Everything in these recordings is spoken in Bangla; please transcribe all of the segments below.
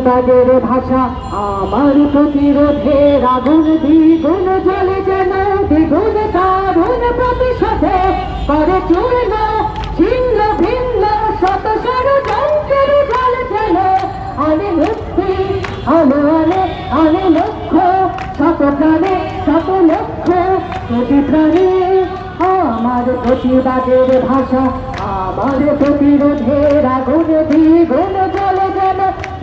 প্রতিবাদের ভাষা, আমার প্রতিরোধের আগুন দ্বিগুণ জ্বলে যেন, দ্বিগুণ কারণ প্রতিশোধে করে চূর্ণ, ছিন্ন ভিন্ন শত ষড়যন্ত্রের জল যেন। আমি মুক্তি আলো আনে আনে লক্ষ্য, শত প্রাণে শত লক্ষ্য, প্রতি প্রাণে আমার প্রতিবাদের ভাষা, আমার প্রতিরোধের আগুন দ্বিগুণ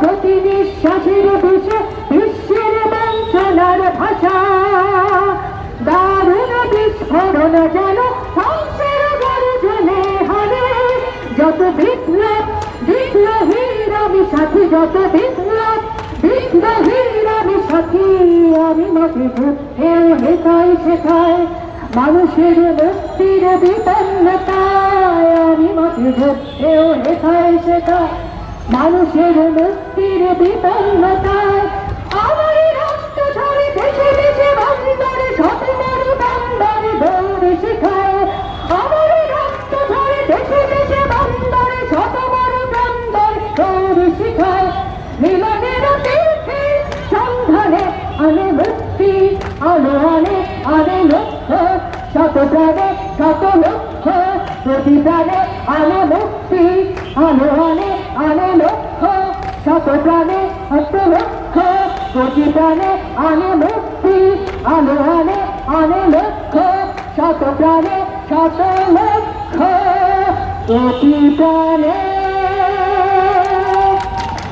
প্রতি নিঃশ্বাসের বিষে বিশ্বের বঞ্চনার ভাষা। দারুণ বিস্ফোরণ যেন ধ্বংসের গর্জনে হবে যত বিপ্লব, বিপ্লবীর আমি সাথী, যত বিপ্লব, বিপ্লবীর আমি সাথী, আমি মাটি যুদ্ধেও হেতাই শেখায় মানুষের মুক্তির বিপন্নতায় আমি মাটি যুদ্ধেও হেতাই শেখায় মানুষের মুক্তির বিপন্নতায় আমার রক্ত ঝরে দেশে দেশে বান্দারে শত বড় বান্দারে দৌড়ে শেখায়। আমার রক্ত ঝরে দেশে দেশে বান্দারে শত বান্দারে দৌড়ে শেখায়। মিলনের তীর্থে সন্ধানে আনে মুক্তি, আলো আনে আনে লক্ষ্য, শত প্রাণে শত লক্ষ্য, প্রতি প্রাণে আনে মুক্তি। প্রাণে শত লক্ষ্য প্রতি প্রাণে আনে মুক্তি আলো আনে আনে লক্ষ, শত প্রাণে শত লক্ষ, কোটি প্রাণে